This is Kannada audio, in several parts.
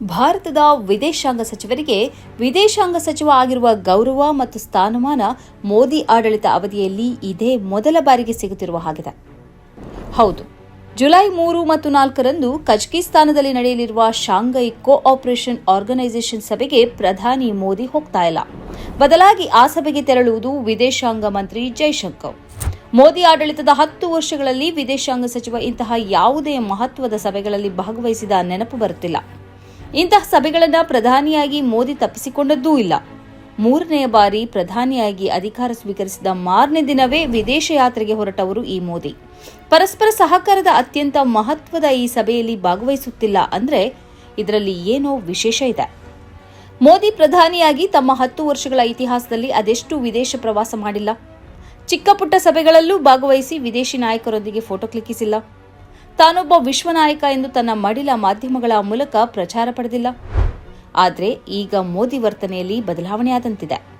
ಭಾರತದ ವಿದೇಶಾಂಗ ಸಚಿವರಿಗೆ ವಿದೇಶಾಂಗ ಸಚಿವ ಆಗಿರುವ ಗೌರವ ಮತ್ತು ಸ್ಥಾನಮಾನ ಮೋದಿ ಆಡಳಿತ ಅವಧಿಯಲ್ಲಿ ಇದೇ ಮೊದಲ ಬಾರಿಗೆ ಸಿಗುತ್ತಿರುವ ಹಾಗಿದೆ. ಹೌದು, ಜುಲೈ ಮೂರು ಮತ್ತು ನಾಲ್ಕರಂದು ಕಜಕಿಸ್ತಾನದಲ್ಲಿ ನಡೆಯಲಿರುವ ಶಾಂಘೈ ಕೋಆಪರೇಷನ್ ಆರ್ಗನೈಸೇಷನ್ ಸಭೆಗೆ ಪ್ರಧಾನಿ ಮೋದಿ ಹೋಗ್ತಾ ಇಲ್ಲ. ಬದಲಾಗಿ ಆ ಸಭೆಗೆ ತೆರಳುವುದು ವಿದೇಶಾಂಗ ಮಂತ್ರಿ ಜೈಶಂಕರ್. ಮೋದಿ ಆಡಳಿತದ ಹತ್ತು ವರ್ಷಗಳಲ್ಲಿ ವಿದೇಶಾಂಗ ಸಚಿವ ಇಂತಹ ಯಾವುದೇ ಮಹತ್ವದ ಸಭೆಗಳಲ್ಲಿ ಭಾಗವಹಿಸಿದ ನೆನಪು ಬರುತ್ತಿಲ್ಲ. ಇಂತಹ ಸಭೆಗಳನ್ನು ಪ್ರಧಾನಿಯಾಗಿ ಮೋದಿ ತಪ್ಪಿಸಿಕೊಂಡದ್ದೂ ಇಲ್ಲ. ಮೂರನೆಯ ಬಾರಿ ಪ್ರಧಾನಿಯಾಗಿ ಅಧಿಕಾರ ಸ್ವೀಕರಿಸಿದ ಮಾರನೇ ದಿನವೇ ವಿದೇಶ ಯಾತ್ರೆಗೆ ಹೊರಟವರು ಈ ಮೋದಿ. ಪರಸ್ಪರ ಸಹಕಾರದ ಅತ್ಯಂತ ಮಹತ್ವದ ಈ ಸಭೆಯಲ್ಲಿ ಭಾಗವಹಿಸುತ್ತಿಲ್ಲ ಅಂದ್ರೆ ಇದರಲ್ಲಿ ಏನೋ ವಿಶೇಷ ಇದೆ. ಮೋದಿ ಪ್ರಧಾನಿಯಾಗಿ ತಮ್ಮ ಹತ್ತು ವರ್ಷಗಳ ಇತಿಹಾಸದಲ್ಲಿ ಅದೆಷ್ಟು ವಿದೇಶ ಪ್ರವಾಸ ಮಾಡಿಲ್ಲ. ಚಿಕ್ಕಪುಟ್ಟ ಸಭೆಗಳಲ್ಲೂ ಭಾಗವಹಿಸಿ ವಿದೇಶಿ ನಾಯಕರೊಂದಿಗೆ ಫೋಟೋ ಕ್ಲಿಕ್ಕಿಸಿಲ್ಲ. ತಾನೊಬ್ಬ ವಿಶ್ವನಾಯಕ ಎಂದು ತನ್ನ ಮಡಿಲ ಮಾಧ್ಯಮಗಳ ಮೂಲಕ ಪ್ರಚಾರ ಪಡೆದಿಲ್ಲ. ಆದರೆ ಈಗ ಮೋದಿ ವರ್ತನೆಯಲ್ಲಿ ಬದಲಾವಣೆಯಾದಂತಿದೆ.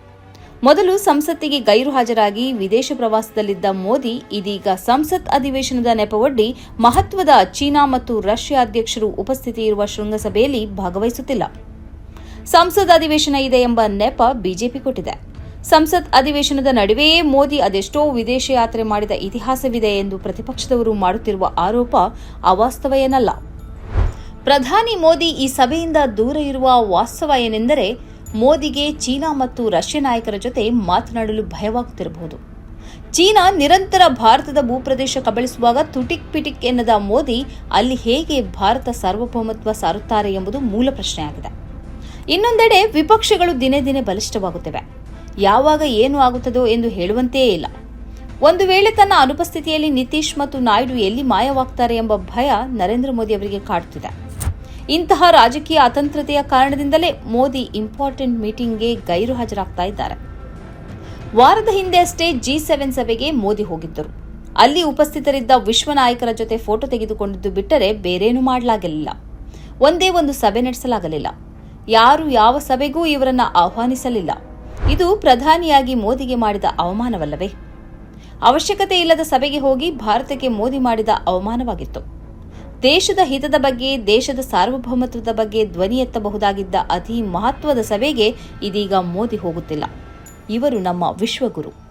ಮೊದಲು ಸಂಸತ್ತಿಗೆ ಗೈರು ಹಾಜರಾಗಿ ವಿದೇಶ ಪ್ರವಾಸದಲ್ಲಿದ್ದ ಮೋದಿ, ಇದೀಗ ಸಂಸತ್ ಅಧಿವೇಶನದ ನೆಪವೊಡ್ಡಿ ಮಹತ್ವದ ಚೀನಾ ಮತ್ತು ರಷ್ಯಾ ಅಧ್ಯಕ್ಷರು ಉಪಸ್ಥಿತಿ ಇರುವ ಶೃಂಗಸಭೆಯಲ್ಲಿ ಭಾಗವಹಿಸುತ್ತಿಲ್ಲ. ಸಂಸತ್ ಅಧಿವೇಶನ ಇದೆ ಎಂಬ ನೆಪ ಬಿಜೆಪಿ ಕೊಟ್ಟಿದೆ. ಸಂಸತ್ ಅಧಿವೇಶನದ ನಡುವೆಯೇ ಮೋದಿ ಅದೆಷ್ಟೋ ವಿದೇಶ ಯಾತ್ರೆ ಮಾಡಿದ ಇತಿಹಾಸವಿದೆ ಎಂದು ಪ್ರತಿಪಕ್ಷದವರು ಮಾಡುತ್ತಿರುವ ಆರೋಪ ಅವಾಸ್ತವ ಏನಲ್ಲ. ಪ್ರಧಾನಿ ಮೋದಿ ಈ ಸಭೆಯಿಂದ ದೂರ ಇರುವ ವಾಸ್ತವ ಏನೆಂದರೆ ಮೋದಿಗೆ ಚೀನಾ ಮತ್ತು ರಷ್ಯಾ ನಾಯಕರ ಜೊತೆ ಮಾತನಾಡಲು ಭಯವಾಗುತ್ತಿರಬಹುದು. ಚೀನಾ ನಿರಂತರ ಭಾರತದ ಭೂಪ್ರದೇಶ ಕಬಳಿಸುವಾಗ ತುಟಿಕ್ ಪಿಟಿಕ್ ಎನ್ನದ ಮೋದಿ ಅಲ್ಲಿ ಹೇಗೆ ಭಾರತ ಸಾರ್ವಭೌಮತ್ವ ಸಾರುತ್ತಾರೆ ಎಂಬುದು ಮೂಲ ಪ್ರಶ್ನೆಯಾಗಿದೆ. ಇನ್ನೊಂದೆಡೆ ವಿಪಕ್ಷಗಳು ದಿನೇ ದಿನೇ ಬಲಿಷ್ಠವಾಗುತ್ತಿವೆ. ಯಾವಾಗ ಏನು ಆಗುತ್ತದೋ ಎಂದು ಹೇಳುವಂತೆಯೇ ಇಲ್ಲ. ಒಂದು ವೇಳೆ ತನ್ನ ಅನುಪಸ್ಥಿತಿಯಲ್ಲಿ ನಿತೀಶ್ ಮತ್ತು ನಾಯ್ಡು ಎಲ್ಲಿ ಮಾಯವಾಗ್ತಾರೆ ಎಂಬ ಭಯ ನರೇಂದ್ರ ಮೋದಿ ಅವರಿಗೆ ಕಾಡುತ್ತಿದೆ ಇಂತಹ ರಾಜಕೀಯ ಅತಂತ್ರತೆಯ ಕಾರಣದಿಂದಲೇ ಮೋದಿ ಇಂಪಾರ್ಟೆಂಟ್ ಮೀಟಿಂಗ್ಗೆ ಗೈರು ಹಾಜರಾಗ್ತಾ ಇದ್ದಾರೆ. ವಾರದ ಹಿಂದೆ ಅಷ್ಟೇ ಜಿ ಸೆವೆನ್ ಸಭೆಗೆ ಮೋದಿ ಹೋಗಿದ್ದರು. ಅಲ್ಲಿ ಉಪಸ್ಥಿತರಿದ್ದ ವಿಶ್ವ ನಾಯಕರ ಜೊತೆ ಫೋಟೋ ತೆಗೆದುಕೊಂಡಿದ್ದು ಬಿಟ್ಟರೆ ಬೇರೇನೂ ಮಾಡಲಾಗಲಿಲ್ಲ. ಒಂದೇ ಒಂದು ಸಭೆ ನಡೆಸಲಾಗಲಿಲ್ಲ. ಯಾರು ಯಾವ ಸಭೆಗೂ ಇವರನ್ನ ಆಹ್ವಾನಿಸಲಿಲ್ಲ. ಇದು ಪ್ರಧಾನಿಯಾಗಿ ಮೋದಿಗೆ ಮಾಡಿದ ಅವಮಾನವಲ್ಲವೇ? ಅವಶ್ಯಕತೆ ಇಲ್ಲದ ಸಭೆಗೆ ಹೋಗಿ ಭಾರತಕ್ಕೆ ಮೋದಿ ಮಾಡಿದ ಅವಮಾನವಾಗಿತ್ತು. ದೇಶದ ಹಿತದ ಬಗ್ಗೆ, ದೇಶದ ಸಾರ್ವಭೌಮತ್ವದ ಬಗ್ಗೆ ಧ್ವನಿ ಎತ್ತಬಹುದಾಗಿದ್ದ ಅತಿ ಮಹತ್ವದ ಸಭೆಗೆ ಇದೀಗ ಮೋದಿ ಹೋಗುತ್ತಿಲ್ಲ. ಇವರು ನಮ್ಮ ವಿಶ್ವಗುರು.